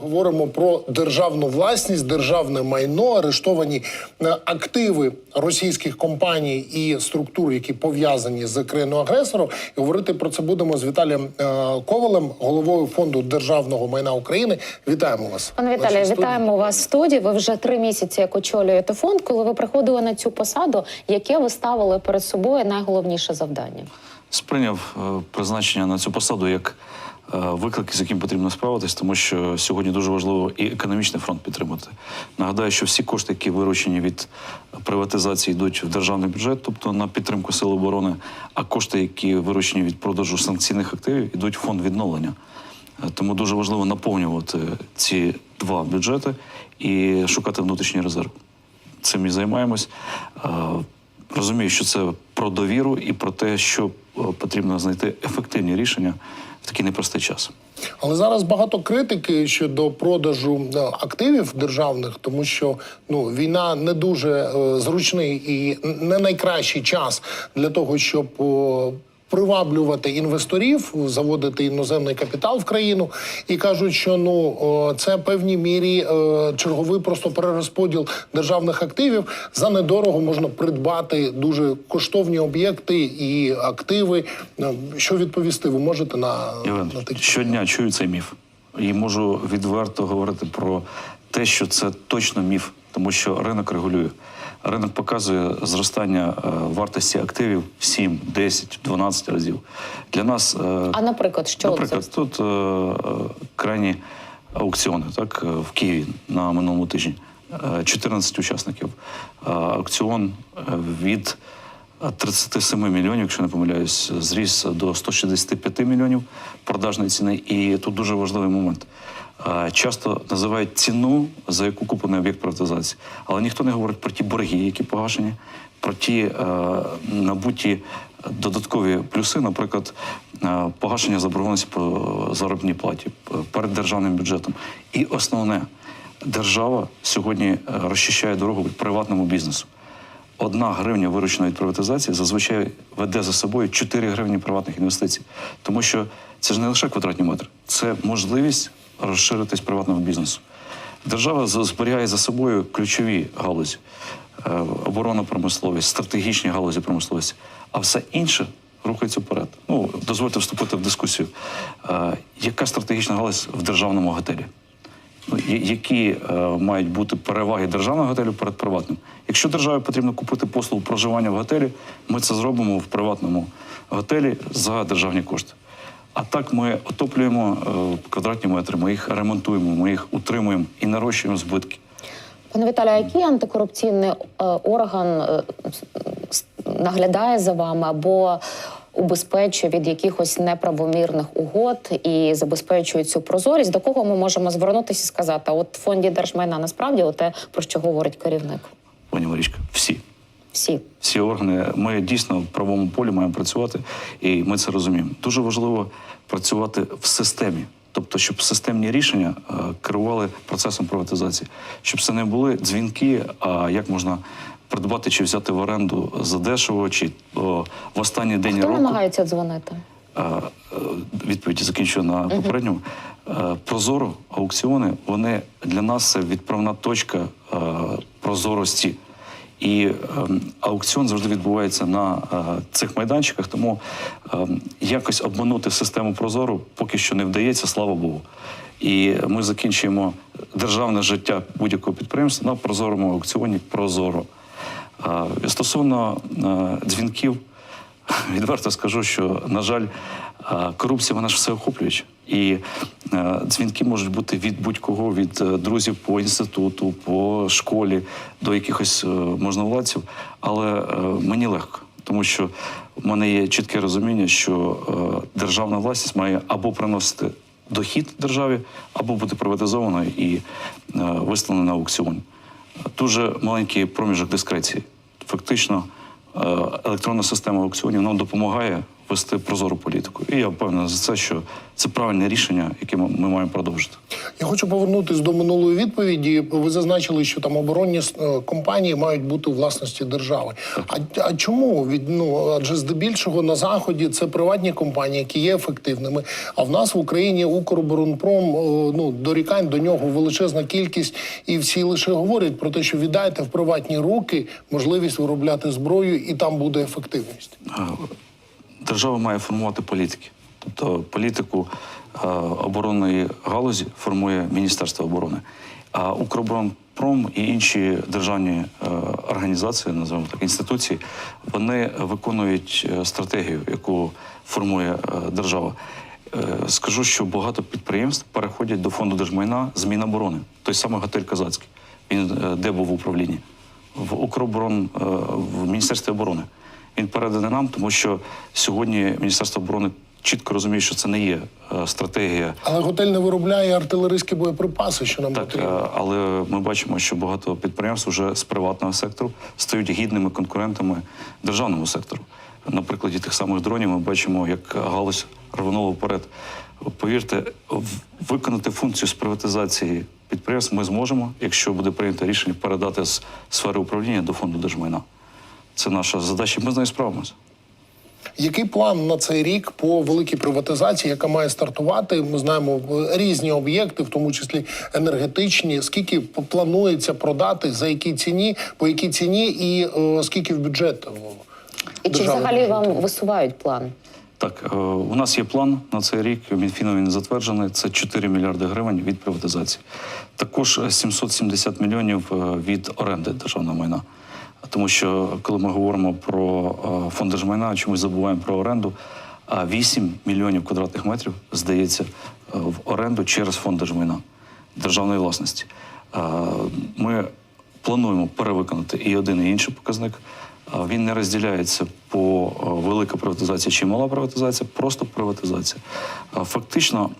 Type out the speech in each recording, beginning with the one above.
Говоримо про державну власність, державне майно, арештовані е, активи російських компаній і структур, які пов'язані з країною агресором. І говорити про це будемо з Віталієм е, Ковалем, головою фонду державного майна України. Вітаємо вас, Пане в нашій Віталію, вітаємо вас в студії. Ви вже три місяці як очолюєте фонд. Коли ви приходили на цю посаду, яке ви ставили перед собою найголовніше завдання? сприйняв е, призначення на цю посаду як е, виклик, з яким потрібно справитись, тому що сьогодні дуже важливо і економічний фронт підтримати. Нагадаю, що всі кошти, які виручені від приватизації, йдуть в державний бюджет, тобто на підтримку сил оборони, а кошти, які виручені від продажу санкційних активів, йдуть в фонд відновлення. Е, Тому дуже важливо наповнювати ці два бюджети і шукати внутрішній резерв. Цим і займаємось. Е, Розумію, що це про довіру і про те, що потрібно знайти ефективні рішення в такий непростий час. Але зараз багато критики щодо продажу е, активів державних, тому що ну війна не дуже е, зручний і не найкращий час для того, щоб приваблювати інвесторів, заводити іноземний капітал в країну, і кажуть, що ну це в певній мірі е, черговий просто перерозподіл державних активів. За недорого можна придбати дуже коштовні об'єкти і активи. Ну, Що відповісти? Ви можете на, Євген, на такі щодня чую цей міф і можу відверто говорити про те, що це точно міф, тому що ринок регулює. Ринок показує зростання е, вартості активів в 7, 10, 12 разів. Для нас е, А наприклад, що Наприклад, це? тут е, крайні аукціони, так, в Києві на минулому тижні. Е, 14 учасників. Аукціон від е, 37 мільйонів, якщо не помиляюсь, зріс до 165 мільйонів продажної ціни. І тут дуже важливий момент. Е, Часто називають ціну, за яку куплений об'єкт приватизації, але ніхто не говорить про ті борги, які погашені, про ті е, набуті додаткові плюси, наприклад, е, погашення заборгованості по заробітній платі перед державним бюджетом. І основне, держава сьогодні е, розчищає дорогу приватному бізнесу. Одна гривня виручена від приватизації зазвичай веде за собою 4 гривні приватних інвестицій. Тому що це ж не лише квадратні метри, це можливість розширитись приватного бізнесу. Держава зберігає за собою ключові галузі: Е, оборонна промисловість, стратегічні галузі промисловості, а все інше рухається вперед. Ну, дозвольте вступити в дискусію. Е, Яка стратегічна галузь в державному готелі? Ну, які е, мають бути переваги державного готелю перед приватним. Якщо державі потрібно купити послугу проживання в готелі, ми це зробимо в приватному готелі за державні кошти. А так ми отоплюємо е, квадратні метри, ми їх ремонтуємо, ми їх утримуємо і нарощуємо збитки. Пане Віталію, а який антикорупційний е, орган е, наглядає за вами або убезпечує від якихось неправомірних угод і забезпечує цю прозорість? До кого ми можемо звернутися і сказати, от в фонді держмайна насправді те, про що говорить керівник? Пані Марічка, всі. Всі. всі органи. Ми дійсно в правовому полі маємо працювати, і ми це розуміємо. Дуже важливо працювати в системі. Тобто, щоб системні рішення е, керували процесом приватизації, щоб це не були дзвінки, а як можна придбати чи взяти в оренду задешево, чи о, в останній день Хто року. намагається дзвонити? Е, е, відповіді закінчую на попередньому. Прозоро аукціони вони для нас це відправна точка прозорості. І ем, аукціон завжди відбувається на е, цих майданчиках, тому ем, якось обманути систему прозору поки що не вдається, слава Богу. І ми закінчуємо державне життя будь-якого підприємства на прозорому аукціоні прозоро. Е, Стосовно е, дзвінків, відверто скажу, що, на жаль, корупція вона ж всеохоплююча. І е, дзвінки можуть бути від будь-кого, від е, друзів по інституту, по школі до якихось е, можновладців. Але мені легко, тому що в мене є чітке розуміння, що державна власність має або приносити дохід державі, або бути приватизованою і е, на аукціон. Дуже маленький проміжок дискреції. Фактично, електронна система аукціонів нам допомагає вести прозору політику. І я впевнений за це, що це правильне рішення, яке ми маємо продовжити. Я хочу повернутися до минулої відповіді. Ви зазначили, що там оборонні е, компанії мають бути у власності держави. А, а чому від ну адже здебільшого на заході це приватні компанії, які є ефективними. А в нас в Україні Укроборонпром е, ну дорікань до нього величезна кількість, і всі лише говорять про те, що віддайте в приватні руки можливість виробляти зброю, і там буде ефективність. Держава має формувати політики. Тобто політику е, оборонної галузі формує Міністерство оборони. А Укроборонпром і інші державні е, організації, називаємо так, інституції, вони виконують е, стратегію, яку формує е, держава. Е, Скажу, що багато підприємств переходять до фонду держмайна з Міноборони. Той самий готель Казацький. Він е, де був в управлінні? В Укроборон е, в Міністерстві оборони. Він переданий нам, тому що сьогодні Міністерство оборони чітко розуміє, що це не є е, стратегія. Але готель не виробляє артилерійські боєприпаси, що нам Так, потрібно. е, але ми бачимо, що багато підприємств вже з приватного сектору стають гідними конкурентами державному сектору. На прикладі тих самих дронів ми бачимо, як галузь рванула вперед. Повірте, виконати функцію з приватизації підприємств ми зможемо, якщо буде прийнято рішення передати з сфери управління до фонду держмайна. Це наша задача. Ми з нею справимося. Який план на цей рік по великій приватизації, яка має стартувати? Ми знаємо е, різні об'єкти, в тому числі енергетичні. Скільки планується продати, за якій ціні, по якій ціні, і е, скільки в бюджет? е, І чи взагалі вам висувають план? Так, у нас є план на цей рік. Мінфіном він затверджений. Це 4 мільярди гривень від приватизації. Також е, 770 мільйонів від оренди державного майна. Тому що коли ми говоримо про е, фонд держмайна, чомусь забуваємо про оренду. А 8 мільйонів квадратних метрів здається е, в оренду через фонд держмайна державної власності. Е, Ми плануємо перевиконати і один, і інший показник. Він не розділяється по велика приватизація чи мала приватизація, просто приватизація. Фактично,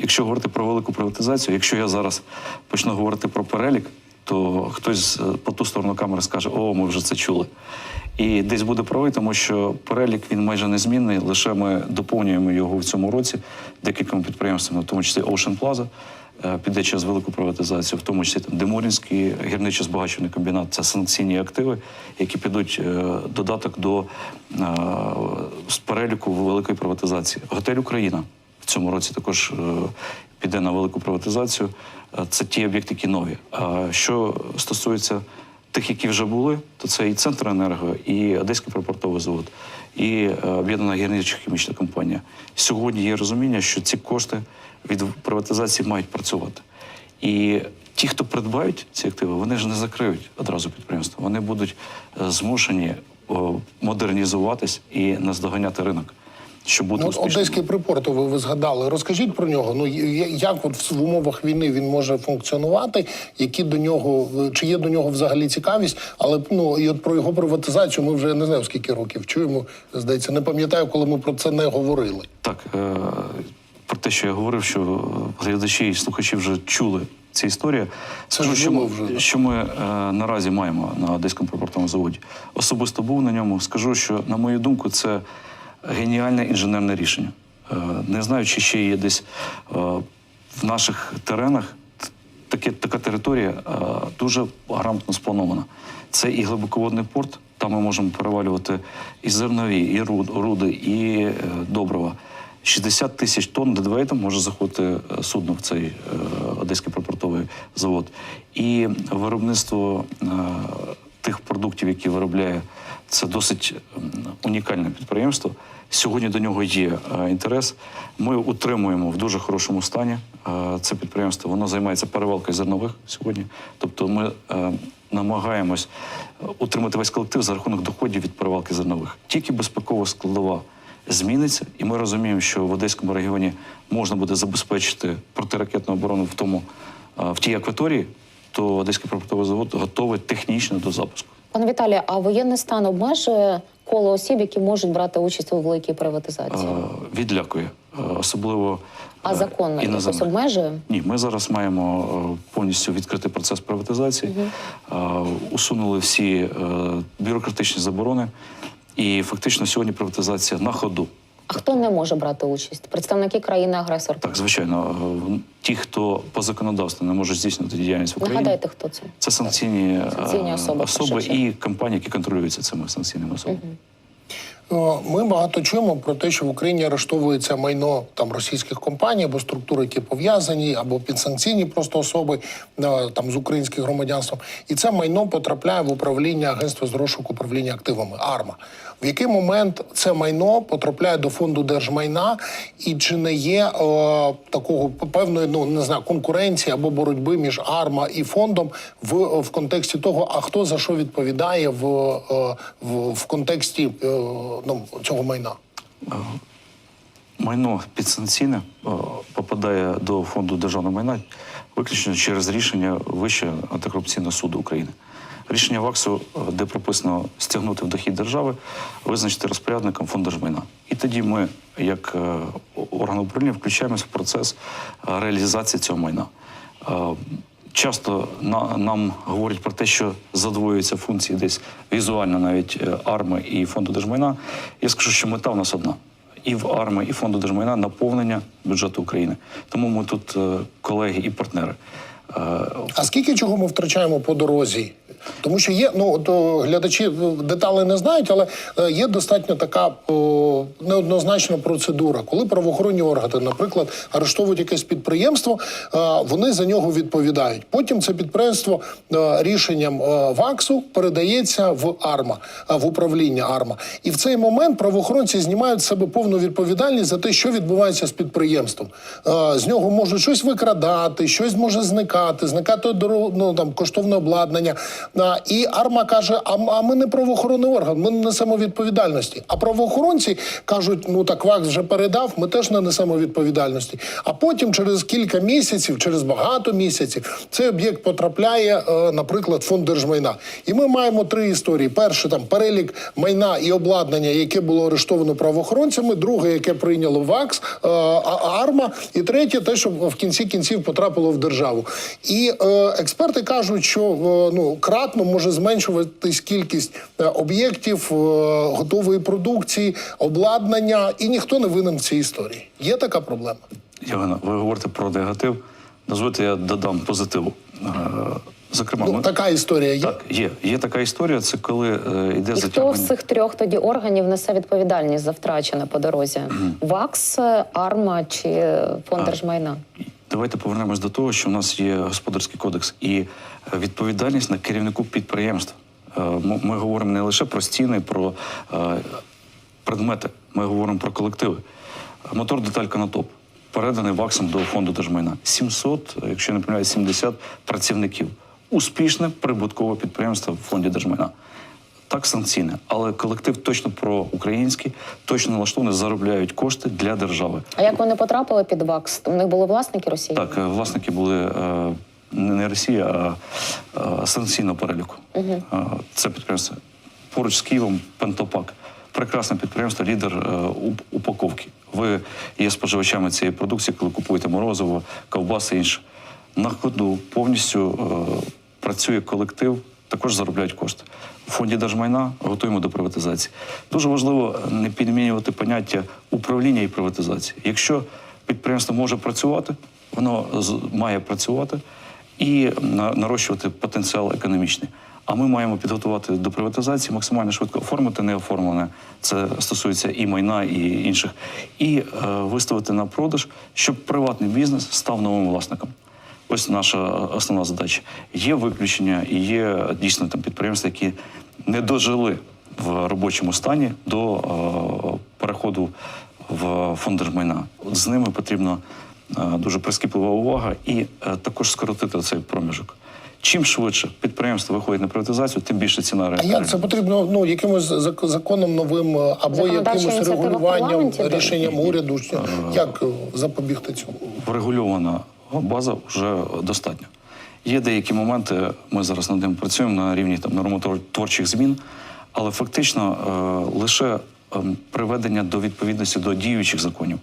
якщо говорити про велику приватизацію, якщо я зараз почну говорити про перелік, то хтось е, по ту сторону камери скаже: О, ми вже це чули. І десь буде правий, тому що перелік він майже незмінний. Лише ми доповнюємо його в цьому році декількома підприємствами, в тому числі Ocean Plaza, е, піде через велику приватизацію, в тому числі там Демурінський гірничо-збагачувальний комбінат. Це санкційні активи, які підуть е, додаток до переліку великої приватизації. Готель Україна в цьому році також піде на велику приватизацію. Е, Це ті об'єкти, які нові. А що стосується тих, які вже були, то це і Центр енерго, і Одеський припортовий завод, і е, об'єднана гірничо-хімічна компанія. Сьогодні є розуміння, що ці кошти від приватизації мають працювати. І ті, хто придбають ці активи, вони ж не закриють одразу підприємство. Вони будуть е, змушені модернізуватись і наздоганяти ринок, щоб бути Ну, успішними. Одеський припорт, ви, ви згадали. Розкажіть про нього. Ну як от в умовах війни він може функціонувати? Які до нього чи є до нього взагалі цікавість? Але ну і от про його приватизацію ми вже не знаю скільки років чуємо. Здається, не пам'ятаю, коли ми про це не говорили. Так, е, про те, що я говорив, що глядачі і слухачі вже чули ці історії. Скажу, що ми, вже, що ми е, наразі маємо на Одеському припортовому заводі. Особисто був на ньому. Скажу, що, на мою думку, це геніальне інженерне рішення. Е, не знаю, чи ще є десь е, в наших теренах таке, така територія е, дуже грамотно спланована. Це і глибоководний порт, там ми можемо перевалювати і зернові, і руди, і добрива. 60 тисяч тонн дедвейтом може заходити судно в цей Одеський припортовий завод. І виробництво тих продуктів, які виробляє, це досить унікальне підприємство. Сьогодні до нього є е, інтерес. Ми утримуємо в дуже хорошому стані е, це підприємство. Воно займається перевалкою зернових сьогодні. Тобто ми е, намагаємось утримати весь колектив за рахунок доходів від перевалки зернових. Тільки безпекова складова зміниться, і ми розуміємо, що в Одеському регіоні можна буде забезпечити протиракетну оборону в тому в тій акваторії, то Одеський припортовий завод готовий технічно до запуску. Пане Віталію, а воєнний стан обмежує коло осіб, які можуть брати участь у великій Е, приватизації? Відлякує, Е, особливо А е, законно якось обмежує? Ні, ми зараз маємо е, повністю відкритий процес приватизації, Е, усунули всі е, бюрократичні заборони, і фактично сьогодні приватизація на ходу. А хто не може брати участь? Представники країни-агресор. Так, звичайно, е, ті, хто по законодавству не може здійснювати діяльність в Україні, Нагадайте, хто це? це санкційні, е, Санкційні особи, особи і компанії, які контролюються цими санкційними особами. Е, Ми багато чуємо про те, що в Україні арештовується майно там російських компаній або структури, які пов'язані, або підсанкційні просто особи е, там з українським громадянством, і це майно потрапляє в управління агентства з розшуку управління активами АРМА. В який момент це майно потрапляє до фонду держмайна, і чи не є е, такого певної ну не знаю конкуренції або боротьби між АРМА і фондом в, в контексті того, а хто за що відповідає в, е, в, в контексті е, ну, цього майна? Майно підсанкційне е, попадає до фонду державного майна виключно через рішення Вищого антикорупційного суду України. Рішення ВАКСу, е, де прописано стягнути в дохід держави, визначити розпорядником фонд держмайна. І тоді ми, як е, орган управління, включаємося в процес е, реалізації цього майна. Часто на, нам говорять про те, що задвоюються функції десь візуально навіть е, арми і фонду держмайна. Я скажу, що мета в нас одна. І в армії, і фонду держмайна наповнення бюджету України. Тому ми тут е, колеги і партнери. А скільки чого ми втрачаємо по дорозі? Тому що є, ну от, о, глядачі е, деталі не знають, але е, є достатньо така о, неоднозначна процедура, коли правоохоронні органи, наприклад, арештовують якесь підприємство, е, вони за нього відповідають. Потім це підприємство рішенням ВАКСу передається в АРМА, в управління АРМА. І в цей момент правоохоронці знімають з себе повну відповідальність за те, що відбувається з підприємством. З нього можуть щось викрадати, щось може зникати, зникати дорого, ну, там, коштовне обладнання. І АРМА каже: а, а ми не правоохоронний орган, ми не несемо відповідальності. А правоохоронці кажуть: ну так ВАКС вже передав, ми теж не несемо відповідальності. А потім, через кілька місяців, через багато місяців, цей об'єкт потрапляє, е, наприклад, фонд держмайна. І ми маємо три історії: перше там перелік майна і обладнання, яке було арештовано правоохоронцями, друге, яке прийняло ВАКС, е, АРМА, і третє, те, що в кінці кінців потрапило в державу. І е, експерти кажуть, що е, ну кратно може зменшуватись кількість е, об'єктів, е, готової продукції, обладнання, і ніхто не винен в цій історії. Є така проблема. Євгена, ви говорите про негатив. Дозвольте, я додам позитиву. Зокрема, Ну ми- така історія є. так, є. Є така історія, це коли е, йде І хто затягування. з цих трьох тоді органів несе відповідальність за втрачене по дорозі? ВАКС, АРМА чи фонд держмайна? Давайте повернемось до того, що в нас є господарський кодекс і е, відповідальність на керівнику підприємства. Е, Ми, говоримо не лише про стіни, про е, предмети, ми говоримо про колективи. Мотор деталь Конотоп переданий ВАКСом до фонду держмайна. 700, якщо не помиляюсь, 70 працівників. Успішне прибуткове підприємство в фонді держмайна. Так, санкційне, але колектив точно проукраїнський, точно налаштований, заробляють кошти для держави. А як вони потрапили під ВАКС? У них були власники Росії? Так, е, власники були е, не Росія, а е, санкційного переліку. Е, Це підприємство поруч з Києвом Пентопак. Прекрасне підприємство, лідер упаковки. Ви є споживачами цієї продукції, коли купуєте морозиво, ковбаси інше. На ходу повністю працює колектив, також заробляють кошти. У фонді держмайна готуємо до приватизації. Дуже важливо не підмінювати поняття управління і приватизації. Якщо підприємство може працювати, воно має працювати і нарощувати потенціал економічний. А ми маємо підготувати до приватизації максимально швидко оформити неоформлене. Це стосується і майна, і інших, і е, виставити на продаж, щоб приватний бізнес став новим власником. Ось наша основна задача. Є виключення, і є дійсно там підприємства, які не дожили в робочому стані до е, переходу в фонд держмайна. От з ними потрібна е, дуже прискіплива увага і е, також скоротити цей проміжок. Чим швидше підприємство виходить на приватизацію, тим більше ціна А як це потрібно ну якимось зак- законом новим е, або якимось регулюванням, рішенням уряду? Як е, запобігти цьому? врегульована база вже достатньо. Є деякі моменти, ми зараз над ним працюємо на рівні там нормотворчих змін, але фактично е, лише ем, приведення до відповідності до діючих законів.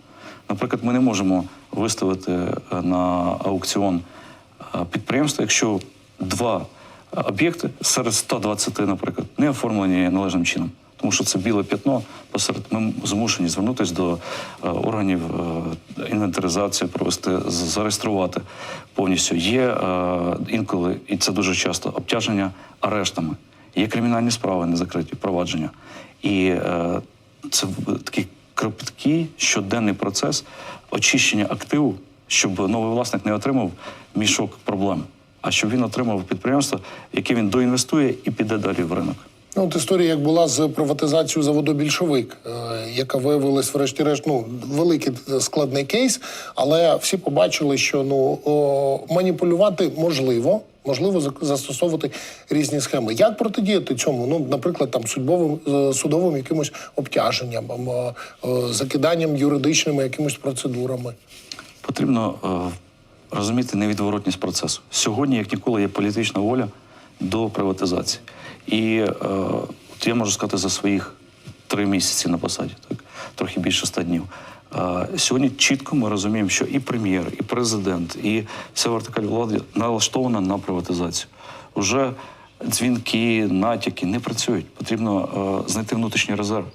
Наприклад, ми не можемо виставити е, на аукціон е, підприємство, якщо два об'єкти серед 120, наприклад, не оформлені належним чином. Тому що це біле п'ятно. Посеред ми змушені звернутися до е, органів е, інвентаризації, провести зареєструвати повністю. Є е, інколи, і це дуже часто, обтяження арештами. Є кримінальні справи, не закриті провадження. І це такий кропіткий щоденний процес очищення активу, щоб новий власник не отримав мішок проблем, а щоб він отримав підприємство, яке він доінвестує і піде далі в ринок. Ну, от історія, як була з приватизацією заводу більшовик, е, яка виявилась, врешті-решт, ну великий е, складний кейс, але всі побачили, що ну маніпулювати можливо. Можливо, застосовувати різні схеми. Як протидіяти цьому? Ну, наприклад, там судовим е, судовим якимось обтяженням, закиданням юридичними якимось процедурами. Потрібно е, розуміти невідворотність процесу. Сьогодні, як ніколи, є політична воля до приватизації. І е, от я можу сказати за своїх три місяці на посаді, так трохи більше ста днів. Е, сьогодні чітко ми розуміємо, що і прем'єр, і президент, і вся вертикаль влади налаштована на приватизацію. Уже дзвінки, натяки не працюють. Потрібно е, знайти внутрішній резерв.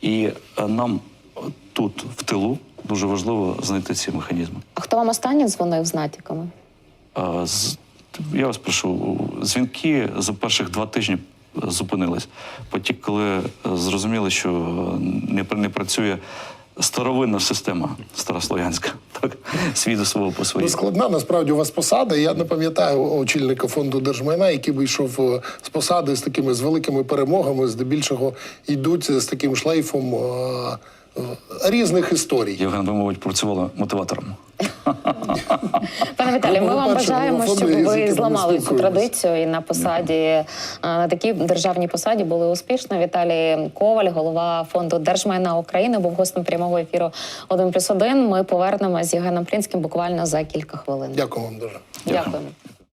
І е, нам е, тут, в тилу, дуже важливо знайти ці механізми. А хто вам останній дзвонив з натяками? З- Я вас прошу, дзвінки за перших два тижні зупинились. Потім, коли е, зрозуміли, що не, не працює старовинна система старослов'янська, так свій свого по Ну, своїй. складна насправді у вас посада. Я не пам'ятаю очільника фонду держмайна, який вийшов е, з посади з такими з великими перемогами, здебільшого йдуть з таким шлейфом е, е, різних історій. Євген, ви, мабуть, працювали мотиватором. Пане Віталію, ми вам бажаємо, щоб ви зламали цю традицію і на посаді е, на такій державній посаді були успішно. Віталій Коваль, голова фонду Держмайна України, був гостем прямого ефіру 1 плюс 1. Ми повернемось з Євгеном Плінським буквально за кілька хвилин. Дякую вам дуже. Дякую. Дякуємо.